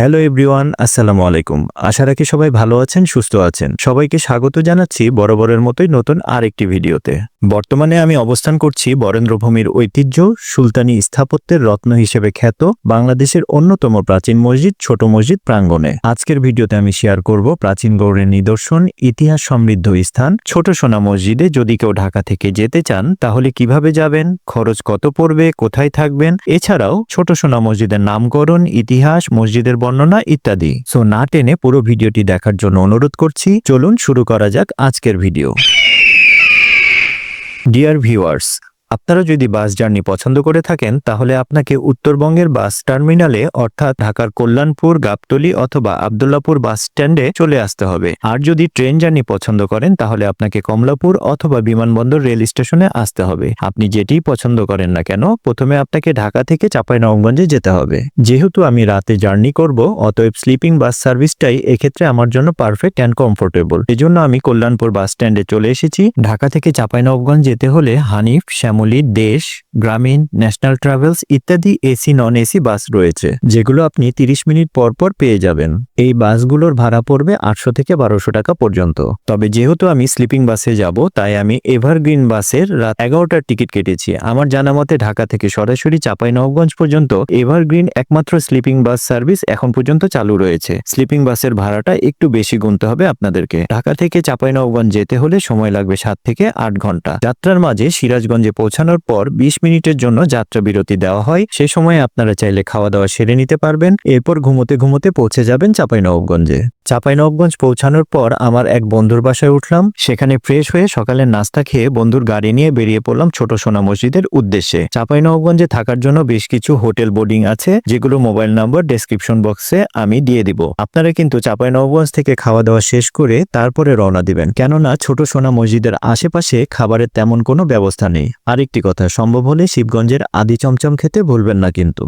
Hello everyone, আসসালামু আলাইকুম। আশা রাখি সবাই ভালো আছেন, সুস্থ আছেন। সবাইকে স্বাগত জানাচ্ছি বরাবরের মতোই নতুন আরেকটি ভিডিওতে। বর্তমানে আমি অবস্থান করছি বরেন্দ্রভূমির ঐতিহ্য সুলতানি স্থাপত্যের রত্ন হিসেবে খ্যাত বাংলাদেশের অন্যতম প্রাচীন মসজিদ, ছোট মসজিদ প্রাঙ্গণে। আজকের ভিডিওতে আমি শেয়ার করব প্রাচীন গৌরের নিদর্শন, ইতিহাস সমৃদ্ধ স্থান, ছোট সোনা মসজিদে যদি কেউ ঢাকা থেকে যেতে চান, তাহলে কীভাবে যাবেন, খরচ কত পড়বে, কোথায় থাকবেন? এছাড়াও ছোট সোনা মসজিদের নামকরণ, ইতিহাস, মসজিদের বর্ণনা ইত্যাদি। সো না টেনে পুরো ভিডিওটি দেখার জন্য অনুরোধ করছি, চলুন শুরু করা যাক আজকের ভিডিও। ডিয়ার ভিউয়ার্স আপনারা যদি বাস জার্নি পছন্দ করে থাকেন, তাহলে আপনাকে উত্তরবঙ্গের বাস টার্মিনালে, অর্থাৎ ঢাকার কল্যাণপুর, গাবতলি অথবা আবদুল্লাপুর বাস স্ট্যান্ডে চলে আসতে হবে। আর যদি ট্রেন জার্নি পছন্দ করেন, তাহলে আপনাকে কমলাপুর অথবা বিমানবন্দর রেল স্টেশনে আসতে হবে। আপনি যেটি পছন্দ করেন না কেন, প্রথমে আপনাকে ঢাকা থেকে চাঁপাইনবাবগঞ্জে যেতে হবে। যেহেতু আমি রাতে জার্নি করব, অতএব স্লিপিং বাস সার্ভিসটাই এক্ষেত্রে আমার জন্য পারফেক্ট অ্যান্ড কমফোর্টেবল। এজন্য আমি কল্যাণপুর বাস স্ট্যান্ডে চলে এসেছি। ঢাকা থেকে চাঁপাইনবাবগঞ্জ যেতে হলে হানিফ শ্যামলী দেশ, গ্রামীণ, ন্যাশনাল ট্রাভেলস ইত্যাদি এসি, নন এসি বাস রয়েছে, যেগুলো আপনি 30 মিনিট পর পর পেয়ে যাবেন। এই বাসগুলোর ভাড়া পড়বে আটশো থেকে বারোশো টাকা পর্যন্ত। তবে যেহেতু আমি স্লিপিং বাসে যাব, তাই আমি এভারগ্রিন বাসের রাত এগারোটার টিকিট কেটেছি। আমার জানা মতে ঢাকা থেকে সরাসরি চাঁপাইনবাবগঞ্জ পর্যন্ত এভারগ্রিন একমাত্র স্লিপিং বাস সার্ভিস এখন পর্যন্ত চালু রয়েছে। স্লিপিং বাসের ভাড়াটা একটু বেশি গুনতে হবে আপনাদেরকে। ঢাকা থেকে চাঁপাইনবাবগঞ্জ যেতে হলে সময় লাগবে সাত থেকে আট ঘণ্টা। যাত্রার মাঝে সিরাজগঞ্জে পৌঁছানোর পর বিশ মিনিটের জন্য যাত্রা বিরতি দেওয়া হয়। সে সময় আপনারা চাইলে খাওয়া দাওয়া সেরে নিতে পারবেন। এরপর ঘুমোতে ঘুমোতে পৌঁছে যাবেন চাঁপাইনবাবগঞ্জে। চাঁপাইনবাবগঞ্জ পৌঁছানোর পর আমার এক বন্ধুর বাসায় উঠলাম। সেখানে ফ্রেশ হয়ে সকালের নাস্তা খেয়ে বন্ধুর গাড়ি নিয়ে বেরিয়ে পড়লাম ছোট সোনা মসজিদের উদ্দেশ্যে। চাঁপাইনবাবগঞ্জে থাকার জন্য বেশ কিছু হোটেল বোর্ডিং আছে, যেগুলো মোবাইল নাম্বার ডেসক্রিপশন বক্সে আমি দিয়ে দিব। আপনারা কিন্তু চাঁপাইনবাবগঞ্জ থেকে খাওয়া দাওয়া শেষ করে তারপরে রওনা দিবেন। কেননা ছোট সোনা মসজিদের আশেপাশে খাবারের তেমন কোনো ব্যবস্থা নেই। আরেকটি কথা, সম্ভব হলে শিবগঞ্জের আদি চমচম খেতে ভুলবেন না কিন্তু।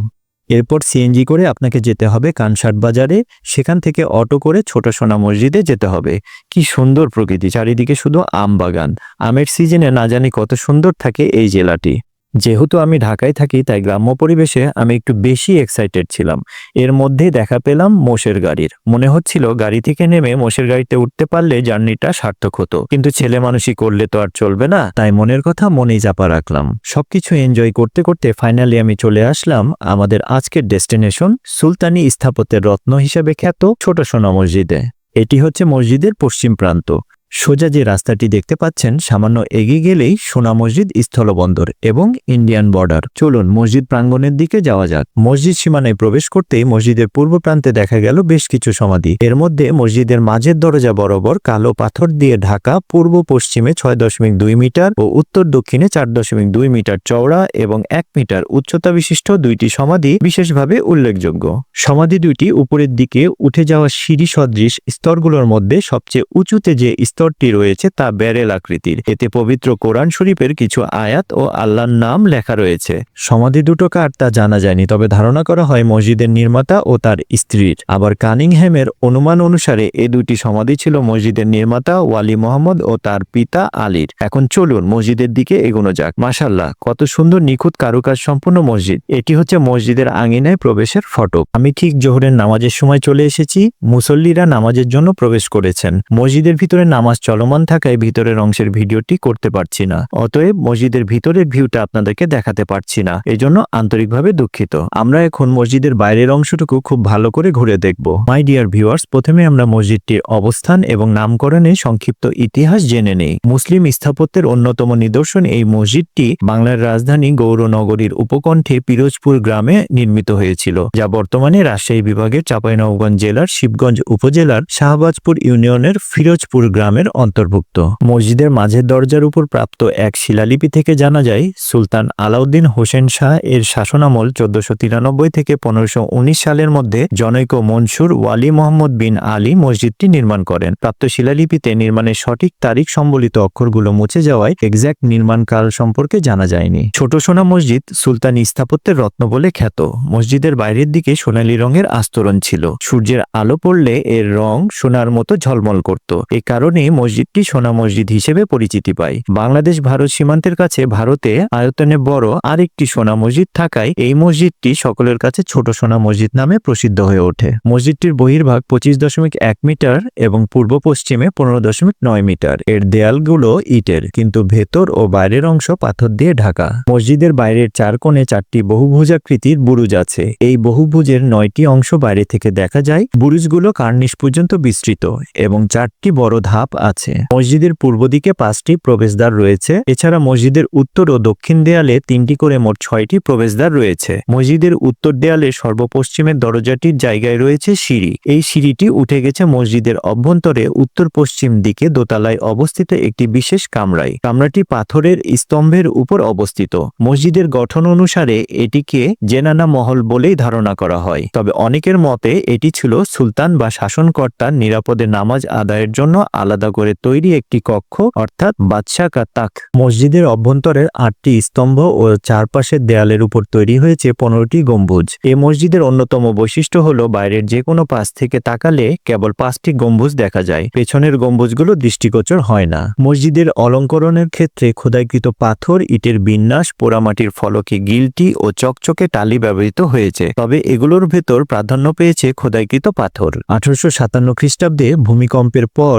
এরপর সিএনজি করে আপনাকে যেতে হবে কানসাট বাজারে, সেখান থেকে অটো করে ছোট সোনা মসজিদে যেতে হবে। কি সুন্দর প্রকৃতি, চারিদিকে শুধু আম বাগান। আমের সিজনে না জানি কত সুন্দর থাকে এই জেলাটি। যেহেতু আমি ঢাকায় থাকি, তাই গ্রাম্য পরিবেশে আমি একটু বেশি এক্সাইটেড ছিলাম। এর মধ্যেই দেখা পেলাম মোষের গাড়ির। মনে হচ্ছিল গাড়ি থেকে নেমে মোষের গাড়িতে উঠতে পারলে জার্নিটা সার্থক হতো। কিন্তু ছেলে মানুষই করলে তো আর চলবে না, তাই মনের কথা মনেই চাপা রাখলাম। সবকিছু এনজয় করতে করতে ফাইনালি আমি চলে আসলাম আমাদের আজকের ডেস্টিনেশন সুলতানি স্থাপত্যের রত্ন হিসেবে খ্যাত ছোট সোনা মসজিদে। এটি হচ্ছে মসজিদের পশ্চিম প্রান্ত। সোজা যে রাস্তাটি দেখতে পাচ্ছেন, সামান্য এগিয়ে গেলেই সোনা মসজিদ স্থলবন্দর এবং ইন্ডিয়ান বর্ডার। চলুন মসজিদ প্রাঙ্গণের দিকে যাওয়া যাক। মসজিদ সীমানায় প্রবেশ করতেই মসজিদের পূর্ব প্রান্তে দেখা গেল বেশ কিছু সমাধি। এর মধ্যে মসজিদের মাঝের দরজা বরাবর কালো পাথর দিয়ে ঢাকা, পূর্ব পশ্চিমে ছয় দশমিক দুই মিটার ও উত্তর দক্ষিণে চার দশমিক দুই মিটার চওড়া এবং এক মিটার উচ্চতা বিশিষ্ট দুইটি সমাধি বিশেষভাবে উল্লেখযোগ্য। সমাধি দুইটি উপরের দিকে উঠে যাওয়া সিঁড়ি সদৃশ স্তরগুলোর মধ্যে সবচেয়ে উঁচুতে যে স্তরটি রয়েছে তা ব্যারেল আকৃতির। এতে পবিত্র কোরআন শরীফের কিছু আয়াত ও আল্লাহর নাম লেখা রয়েছে। সমাধি দুটো কার তা জানা যায়নি, তবে ধারণা করা হয় মসজিদের নির্মাতা ও তার স্ত্রীর। আবার কানিংহ্যামের অনুমান অনুসারে এ দুটি সমাধি ছিল মসজিদের নির্মাতা ওয়ালি মোহাম্মদ ও তার পিতা আলীর। এখন চলুন মসজিদের দিকে এগোনো যাক। মাসাল্লাহ কত সুন্দর নিখুঁত কারুকাজ সম্পূর্ণ মসজিদ। এটি হচ্ছে মসজিদের আঙিনায় প্রবেশের ফটক আমি ঠিক জোহরের নামাজের সময় চলে এসেছি। মুসল্লিরা নামাজের জন্য প্রবেশ করেছেন। মসজিদের ভিতরে নামাজ চলমান থাকায় ভিতরের অংশের ভিডিওটি করতে পারছি না। অতএব মসজিদের ভিতরের ভিউটা আপনাদেরকে দেখাতে পারছি না। এজন্য আন্তরিকভাবে দুঃখিত। আমরা এখন মসজিদের বাইরের অংশটুকু খুব ভালো করে ঘুরে দেখব। মাই ডিয়ার ভিউয়ার্স প্রথমে আমরা মসজিদটির অবস্থান এবং নামকরণে সংক্ষিপ্ত ইতিহাস জেনে নেই। মুসলিম স্থাপত্যের অন্যতম নিদর্শন এই মসজিদটি বাংলার রাজধানী গৌরনগরীর উপকণ্ঠে পিরোজপুর গ্রামে নির্মিত হয়েছিল, যা বর্তমানে রাজশাহী বিভাগের চাঁপাইনবাবগঞ্জ জেলার শিবগঞ্জ উপজেলার শাহবাজপুর ইউনিয়নের ফিরোজপুর গ্রামের অন্তর্ভুক্ত। মসজিদের মাঝের দরজার উপর প্রাপ্ত এক শিলালিপি থেকে জানা যায়, সুলতান আলাউদ্দিন হোসেন শাহ এর শাসনামল চোদ্দশো তিরানব্বই থেকে পনেরোশো সালের মধ্যে জনৈক মনসুর ওয়ালি মোহাম্মদ বিন আলী মসজিদটি নির্মাণ করেন। প্রাপ্ত শিলালিপিতে নির্মাণের সঠিক তারিখ সম্বলিত অক্ষরগুলো মুছে যাওয়ায় এক্স্যাক্ট নির্মাণ কাল সম্পর্কে জানা যায়নি। ছোট সোনা মসজিদ সুলতানি স্থাপত্যের রত্ন বলে খ্যাত। মসজিদের বাইরের দিকে সোনালী রঙের আস্তরণ ছিল। সূর্যের আলো পড়লে এর রং সোনার মতো ঝলমল করত। এ কারণে মসজিদটি সোনা মসজিদ হিসেবে পরিচিতি পায়। বাংলাদেশ ভারত সীমান্তের কাছে ভারতে আয়তনে বড় আরেকটি সোনা মসজিদ থাকায় এই মসজিদটি সকলের কাছে ছোট সোনা মসজিদ নামে প্রসিদ্ধ হয়ে ওঠে। মসজিদটির বহির্ভাগ পঁচিশ দশমিক এক মিটার এবং পূর্ব পশ্চিমে পনেরো দশমিক নয় মিটার। এর দেয়ালগুলো ইটের, কিন্তু ভেতর ও বাইরের অংশ পাথর দিয়ে ঢাকা। মসজিদের বাইরের চার কোণে চারটি বহুভুজাকৃতির বুরুজ আছে। এই বহুভুজের নয়টি অংশ বাইরে থেকে দেখা যায়। বুরুজগুলো কার্নিশ পর্যন্ত বিস্তৃত এবং চারটি বড় ধাপ আছে। মসজিদের পূর্ব দিকে পাঁচটি প্রবেশদ্বার রয়েছে। এছাড়া মসজিদের উত্তর ও দক্ষিণ দেয়ালে তিনটি করে মোট ছয়টি প্রবেশদ্বার রয়েছে। মসজিদের উত্তর দেয়ালে সর্বপশ্চিমের দরজাটির জায়গায় রয়েছে সিঁড়ি। এই সিঁড়িটি উঠে গেছে মসজিদের অভ্যন্তরে উত্তর পশ্চিম দিকে দোতলায় অবস্থিত একটি বিশেষ কামরায়। কামরাটি পাথরের স্তম্ভের উপর অবস্থিত। মসজিদের গঠন অনুসারে এটিকে জেনানা মহল বলেই ধারণা করা হয়। তবে অনেকের মতে এটি ছিল সুলতান বা শাসনকর্তার নিরাপদে নামাজ আদায়ের জন্য আলাদা করে তৈরি একটি কক্ষ, অর্থাৎ বাদশা কা তাক। মসজিদের অভ্যন্তরের আটটি স্তম্ভ ও চারপাশের দেয়ালের উপর তৈরি হয়েছে পনেরোটি গম্বুজ। এ মসজিদের অন্যতম বৈশিষ্ট্য হল, বাইরের যে কোনো পাশ থেকে তাকালে কেবল পাঁচটি গম্বুজ দেখা যায়। পেছনের গম্বুজগুলো দৃষ্টিগোচর হয় না। মসজিদের অলঙ্করণের ক্ষেত্রে খোদাইকৃত পাথর, ইটের বিন্যাস, পোড়ামাটির ফলকে গিলটি ও চকচকে টালি ব্যবহৃত হয়েছে। তবে এগুলোর ভেতর প্রাধান্য পেয়েছে খোদাইকৃত পাথর। আঠারোশো সাতান্ন খ্রিস্টাব্দে ভূমিকম্পের পর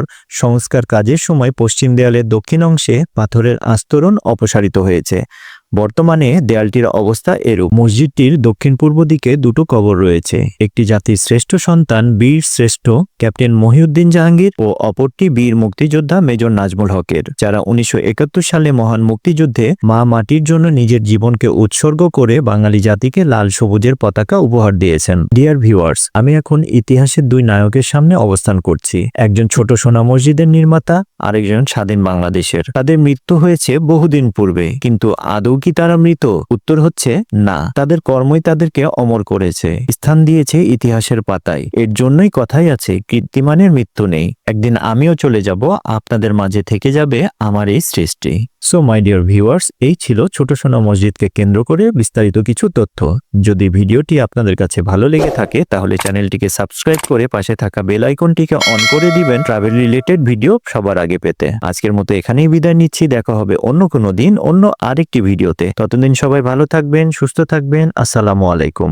সংস্কার কাজের সময় পশ্চিম দেয়ালের দক্ষিণ অংশে পাথরের আস্তরণ অপসারিত হয়েছে। বর্তমানে দেয়ালটির অবস্থা এরূপ। মসজিদটির দক্ষিণ পূর্ব দিকে দুটো কবর রয়েছে। একটি জাতির শ্রেষ্ঠ সন্তান, বীর শ্রেষ্ঠ ক্যাপ্টেন মহিউদ্দিন জাহাঙ্গীর ও অপরটি বীর মুক্তিযোদ্ধা মেজর নাজমুল হকের, যারা উনিশশো একাত্তর সালে মহান মুক্তিযুদ্ধে মা মাটির জন্য নিজের জীবনকে উৎসর্গ করে বাঙালি জাতিকে লাল সবুজের পতাকা উপহার দিয়েছেন। ডিয়ার ভিউয়ার্স আমি এখন ইতিহাসের দুই নায়কের সামনে অবস্থান করছি। একজন ছোট সোনা মসজিদের নির্মাতা আরেকজন স্বাধীন বাংলাদেশের। তাদের মৃত্যু হয়েছে বহুদিন পূর্বে। কিন্তু আদৌ কি তারা মৃত? উত্তর হচ্ছে, না। তাদের কর্মই তাদেরকে অমর করেছে। স্থান দিয়েছে ইতিহাসের পাতায়। এর জন্যই কথাই আছে, কীর্তিমানের মৃত্যু নেই। একদিন আমিও চলে যাব, আপনাদের মাঝে থেকে যাবে আমার এই সৃষ্টি। সো মাই ডিয়ার ভিউয়ার্স এই ছিল ছোট সোনা মসজিদকে কেন্দ্র করে বিস্তারিত কিছু তথ্য। যদি ভিডিওটি আপনাদের কাছে ভালো লেগে থাকে, তাহলে চ্যানেলটিকে সাবস্ক্রাইব করে পাশে থাকা বেল আইকনটিকে অন করে দিবেন। ট্রাভেল রিলেটেড ভিডিও সবার আগে পেতে। আজকের মতো এখানেই বিদায় নিচ্ছি, দেখা হবে অন্য কোনো দিন, অন্য আরেকটি ভিডিওতে। ততদিন সবাই ভালো থাকবেন, সুস্থ থাকবেন, আসসালামু আলাইকুম।